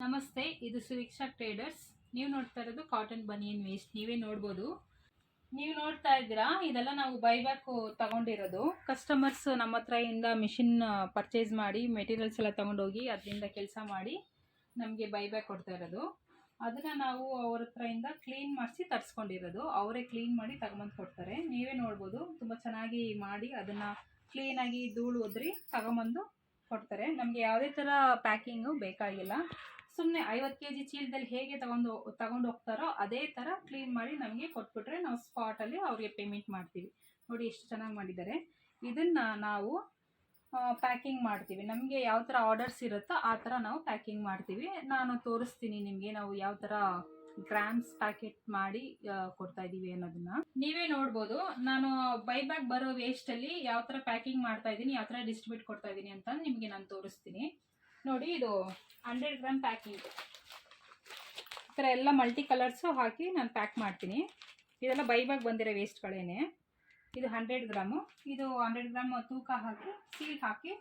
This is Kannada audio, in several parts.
ನಮಸ್ತೆ, ಇದು ಸುರೀಕ್ಷಾ ಟ್ರೇಡರ್ಸ್. ನೀವು ನೋಡ್ತಾ ಇರೋದು ಕಾಟನ್ ಬನಿಯನ್ ವೇಸ್ಟ್. ನೀವೇ ನೋಡ್ಬೋದು. ನೀವು ನೋಡ್ತಾ ಇದ್ದೀರಾ? ಇದೆಲ್ಲ ನಾವು ಬೈಬ್ಯಾಕ್ ತಗೊಂಡಿರೋದು. ಕಸ್ಟಮರ್ಸ್ ನಮ್ಮ ಹತ್ರ ಇಂದ ಮಿಷಿನ್ ಪರ್ಚೇಸ್ ಮಾಡಿ ಮೆಟೀರಿಯಲ್ಸ್ ಎಲ್ಲ ತಗೊಂಡೋಗಿ ಅದರಿಂದ ಕೆಲಸ ಮಾಡಿ ನಮಗೆ ಬೈಬ್ಯಾಕ್ ಕೊಡ್ತಾ ಇರೋದು. ಅದನ್ನು ನಾವು ಅವ್ರ ಹತ್ರ ಇಂದ ಕ್ಲೀನ್ ಮಾಡಿಸಿ ತರಿಸ್ಕೊಂಡಿರೋದು. ಅವರೇ ಕ್ಲೀನ್ ಮಾಡಿ ತಗೊಂಬಂದು ಕೊಡ್ತಾರೆ. ನೀವೇ ನೋಡ್ಬೋದು. ತುಂಬ ಚೆನ್ನಾಗಿ ಮಾಡಿ ಅದನ್ನು ಕ್ಲೀನಾಗಿ ಧೂಳು ಒದ್ರಿ ತಗೊಂಬಂದು ಕೊಡ್ತಾರೆ. ನಮಗೆ ಯಾವುದೇ ಥರ ಪ್ಯಾಕಿಂಗು ಬೇಕಾಗಿಲ್ಲ. ಸುಮ್ಮನೆ ಐವತ್ತು ಕೆ ಜಿ ಚೀಲದಲ್ಲಿ ಹೇಗೆ ತಗೊಂಡು ತಗೊಂಡು ಹೋಗ್ತಾರೋ ಅದೇ ಥರ ಕ್ಲೀನ್ ಮಾಡಿ ನಮಗೆ ಕೊಟ್ಬಿಟ್ರೆ ನಾವು ಸ್ಪಾಟಲ್ಲಿ ಅವ್ರಿಗೆ ಪೇಮೆಂಟ್ ಮಾಡ್ತೀವಿ. ನೋಡಿ ಎಷ್ಟು ಚೆನ್ನಾಗಿ ಮಾಡಿದ್ದಾರೆ. ಇದನ್ನು ನಾವು ಪ್ಯಾಕಿಂಗ್ ಮಾಡ್ತೀವಿ. ನಮಗೆ ಯಾವ ಥರ ಆರ್ಡರ್ಸ್ ಇರುತ್ತೋ ಆ ಥರ ನಾವು ಪ್ಯಾಕಿಂಗ್ ಮಾಡ್ತೀವಿ. ನಾನು ತೋರಿಸ್ತೀನಿ ನಿಮಗೆ ನಾವು ಯಾವ ಥರ ಗ್ರಾಮ್ಸ್ ಪ್ಯಾಕೆಟ್ ಮಾಡಿ ಕೊಡ್ತಾ ಇದ್ದೀವಿ ಅನ್ನೋದನ್ನ. ನೀವೇ ನೋಡ್ಬೋದು. ನಾನು ಬೈ ಬೈಬ್ಯಾಕ್ ಬರೋ ವೇಸ್ಟಲ್ಲಿ ಯಾವ ಥರ ಪ್ಯಾಕಿಂಗ್ ಮಾಡ್ತಾ ಇದ್ದೀನಿ ಯಾವ ಥರ ಡಿಸ್ಟ್ರಿಬ್ಯೂಟ್ ಕೊಡ್ತಾ ಇದ್ದೀನಿ ಅಂತ ನಿಮಗೆ ನಾನು ತೋರಿಸ್ತೀನಿ. ನೋಡಿ ಇದು ಹಂಡ್ರೆಡ್ ಗ್ರಾಮ್ ಪ್ಯಾಕಿಂಗ್. ಈ ಥರ ಎಲ್ಲ ಮಲ್ಟಿ ಕಲರ್ಸು ಹಾಕಿ ನಾನು ಪ್ಯಾಕ್ ಮಾಡ್ತೀನಿ. ಇದೆಲ್ಲ ಬೈಬಾಗ್ ಬಂದಿರೋ ವೇಸ್ಟ್ಗಳೇನೆ. ಇದು ಹಂಡ್ರೆಡ್ ಗ್ರಾಮು. ಇದು ಹಂಡ್ರೆಡ್ ಗ್ರಾಮ್ ತೂಕ ಹಾಕಿ ಸೀಲ್ ಹಾಕಿ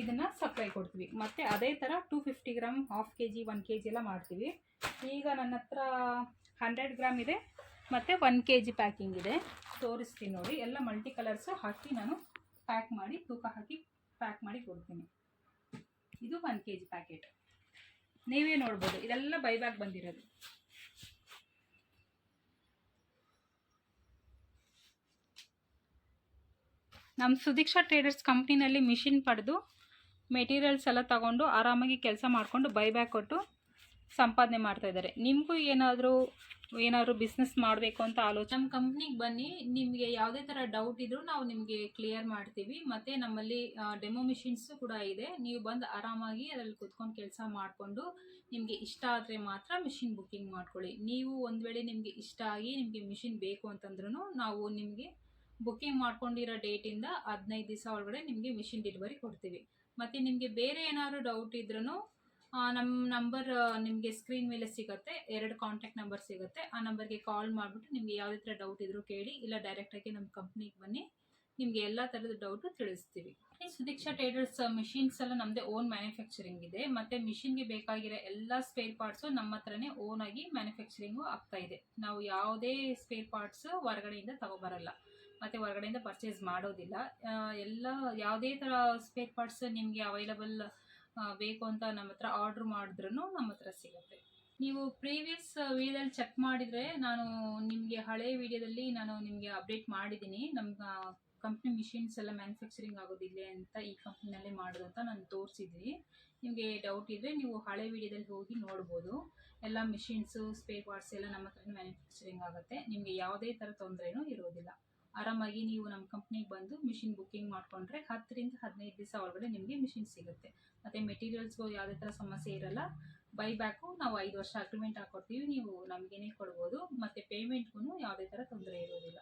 ಇದನ್ನು ಸಪ್ಲೈ ಕೊಡ್ತೀವಿ. ಮತ್ತು ಅದೇ ಥರ two fifty gram half K G, one K G ಎಲ್ಲ ಮಾಡ್ತೀವಿ. ಈಗ ನನ್ನ ಹತ್ರ ಹಂಡ್ರೆಡ್ ಗ್ರಾಮ್ ಇದೆ, ಮತ್ತು ಒನ್ ಕೆ ಜಿ ಪ್ಯಾಕಿಂಗ್ ಇದೆ. ತೋರಿಸ್ತೀನಿ ನೋಡಿ. ಎಲ್ಲ ಮಲ್ಟಿ ಕಲರ್ಸು ಹಾಕಿ ನಾನು ಪ್ಯಾಕ್ ಮಾಡಿ, ತೂಕ ಹಾಕಿ ಪ್ಯಾಕ್ ಮಾಡಿ ಕೊಡ್ತೀನಿ. ಇದು ಒನ್ ಕೆ ಜಿ ಪ್ಯಾಕೆಟ್ ನೀವೇ ನೋಡ್ಬೋದು, ಇದೆಲ್ಲ ಬೈಬ್ಯಾಕ್ ಬಂದಿರೋದು. ನಮ್ಮ ಸುದೀಕ್ಷಾ ಟ್ರೇಡರ್ಸ್ ಕಂಪ್ನಿನಲ್ಲಿ ಮಿಷಿನ್ ಪಡೆದು ಮೆಟೀರಿಯಲ್ಸ್ ಎಲ್ಲ ತಗೊಂಡು ಆರಾಮಾಗಿ ಕೆಲಸ ಮಾಡಿಕೊಂಡು ಬೈಬ್ಯಾಕ್ ಕೊಟ್ಟು ಸಂಪಾದನೆ ಮಾಡ್ತಾ ಇದ್ದಾರೆ. ನಿಮಗೂ ಏನಾದರೂ ಏನಾದರೂ ಬಿಸ್ನೆಸ್ ಮಾಡಬೇಕು ಅಂತ ಆಲೋಚನೆ ನಮ್ಮ ಕಂಪ್ನಿಗೆ ಬನ್ನಿ, ನಿಮಗೆ ಯಾವುದೇ ಥರ ಡೌಟ್ ಇದ್ದರೂ ನಾವು ನಿಮಗೆ ಕ್ಲಿಯರ್ ಮಾಡ್ತೀವಿ. ಮತ್ತು ನಮ್ಮಲ್ಲಿ ಡೆಮೋ ಮಿಷಿನ್ಸು ಕೂಡ ಇದೆ. ನೀವು ಬಂದು ಆರಾಮಾಗಿ ಅದರಲ್ಲಿ ಕುತ್ಕೊಂಡು ಕೆಲಸ ಮಾಡಿಕೊಂಡು ನಿಮಗೆ ಇಷ್ಟ ಆದರೆ ಮಾತ್ರ ಮಿಷಿನ್ ಬುಕ್ಕಿಂಗ್ ಮಾಡ್ಕೊಳ್ಳಿ. ನೀವು ಒಂದು ವೇಳೆ ನಿಮಗೆ ಇಷ್ಟ ಆಗಿ ನಿಮಗೆ ಮಿಷಿನ್ ಬೇಕು ಅಂತಂದ್ರೂ ನಾವು ನಿಮಗೆ ಬುಕ್ಕಿಂಗ್ ಮಾಡ್ಕೊಂಡಿರೋ ಡೇಟಿಂದ ಹದಿನೈದು ದಿವಸ ಒಳಗಡೆ ನಿಮಗೆ ಮಿಷಿನ್ ಡೆಲಿವರಿ ಕೊಡ್ತೀವಿ. ಮತ್ತು ನಿಮಗೆ ಬೇರೆ ಏನಾದರೂ ಡೌಟ್ ಇದ್ರೂ ನಮ್ಮ ನಂಬರ್ ನಿಮಗೆ ಸ್ಕ್ರೀನ್ ಮೇಲೆ ಸಿಗುತ್ತೆ. ಎರಡು ಕಾಂಟ್ಯಾಕ್ಟ್ ನಂಬರ್ ಸಿಗುತ್ತೆ. ಆ ನಂಬರ್ಗೆ ಕಾಲ್ ಮಾಡಿಬಿಟ್ಟು ನಿಮಗೆ ಯಾವುದೇ ಥರ ಡೌಟ್ ಇದ್ರೂ ಕೇಳಿ, ಇಲ್ಲ ಡೈರೆಕ್ಟಾಗಿ ನಮ್ಮ ಕಂಪ್ನಿಗೆ ಬನ್ನಿ. ನಿಮಗೆ ಎಲ್ಲ ಥರದ ಡೌಟು ತಿಳಿಸ್ತೀವಿ. ಸುದೀಕ್ಷಾ ಟ್ರೇಡರ್ಸ್ ಮಿಷಿನ್ಸ್ ಎಲ್ಲ ನಮ್ಮದೇ ಓನ್ ಮ್ಯಾನುಫ್ಯಾಕ್ಚರಿಂಗ್ ಇದೆ. ಮತ್ತು ಮಿಷಿನ್ಗೆ ಬೇಕಾಗಿರೋ ಎಲ್ಲ ಸ್ಪೇರ್ ಪಾರ್ಟ್ಸು ನಮ್ಮ ಹತ್ರನೇ ಓನ್ ಆಗಿ ಮ್ಯಾನುಫ್ಯಾಕ್ಚರಿಂಗು ಆಗ್ತಾ ಇದೆ. ನಾವು ಯಾವುದೇ ಸ್ಪೇರ್ ಪಾರ್ಟ್ಸ್ ಹೊರಗಡೆಯಿಂದ ತಗೊಬರಲ್ಲ. ಮತ್ತು ಹೊರಗಡೆಯಿಂದ ಪರ್ಚೇಸ್ ಮಾಡೋದಿಲ್ಲ. ಎಲ್ಲ, ಯಾವುದೇ ಥರ ಸ್ಪೇರ್ ಪಾರ್ಟ್ಸ್ ನಿಮಗೆ ಅವೈಲಬಲ್ ಬೇಕು ಅಂತ ನಮ್ಮ ಹತ್ರ ಆರ್ಡ್ರ್ ಮಾಡಿದ್ರೂ ನಮ್ಮ ಹತ್ರ ಸಿಗುತ್ತೆ. ನೀವು ಪ್ರೀವಿಯಸ್ ವಿಡಿಯೋದಲ್ಲಿ ಚೆಕ್ ಮಾಡಿದರೆ ನಾನು ನಿಮಗೆ ಹಳೆ ವಿಡಿಯೋದಲ್ಲಿ ನಾನು ನಿಮಗೆ ಅಪ್ಡೇಟ್ ಮಾಡಿದ್ದೀನಿ. ನಮ್ಮ ಕಂಪ್ನಿ ಮಿಷಿನ್ಸ್ ಎಲ್ಲ ಮ್ಯಾನುಫ್ಯಾಕ್ಚರಿಂಗ್ ಆಗೋದಿಲ್ಲ ಅಂತ ಈ ಕಂಪ್ನಿನಲ್ಲೇ ಮಾಡೋದು ಅಂತ ನಾನು ತೋರಿಸಿದ್ದೀನಿ. ನಿಮಗೆ ಡೌಟ್ ಇದ್ದರೆ ನೀವು ಹಳೆ ವಿಡಿಯೋದಲ್ಲಿ ಹೋಗಿ ನೋಡ್ಬೋದು. ಎಲ್ಲ ಮಿಷಿನ್ಸು ಸ್ಪೇರ್ ಪಾರ್ಟ್ಸ್ ಎಲ್ಲ ನಮ್ಮ ಹತ್ರ ಮ್ಯಾನುಫ್ಯಾಕ್ಚರಿಂಗ್ ಆಗುತ್ತೆ. ನಿಮಗೆ ಯಾವುದೇ ಥರ ತೊಂದರೆನೂ ಇರೋದಿಲ್ಲ. ಆರಾಮಾಗಿ ನೀವು ನಮ್ಮ ಕಂಪ್ನಿಗೆ ಬಂದು ಮಿಷಿನ್ ಬುಕ್ಕಿಂಗ್ ಮಾಡಿಕೊಂಡ್ರೆ ಹತ್ತರಿಂದ ಹದಿನೈದು ದಿವಸ ಒಳಗಡೆ ನಿಮಗೆ ಮಿಷಿನ್ ಸಿಗುತ್ತೆ. ಮತ್ತು ಮೆಟೀರಿಯಲ್ಸ್ಗೂ ಯಾವುದೇ ಥರ ಸಮಸ್ಯೆ ಇರಲ್ಲ ಬೈ ಬ್ಯಾಕು ನಾವು ಐದು ವರ್ಷ ಅಗ್ರಿಮೆಂಟ್ ಹಾಕ್ಕೊಡ್ತೀವಿ ನೀವು ನಮಗೇನೆ ಕೊಡ್ಬೋದು. ಮತ್ತು ಪೇಮೆಂಟ್ಗೂ ಯಾವುದೇ ಥರ ತೊಂದರೆ ಇರೋದಿಲ್ಲ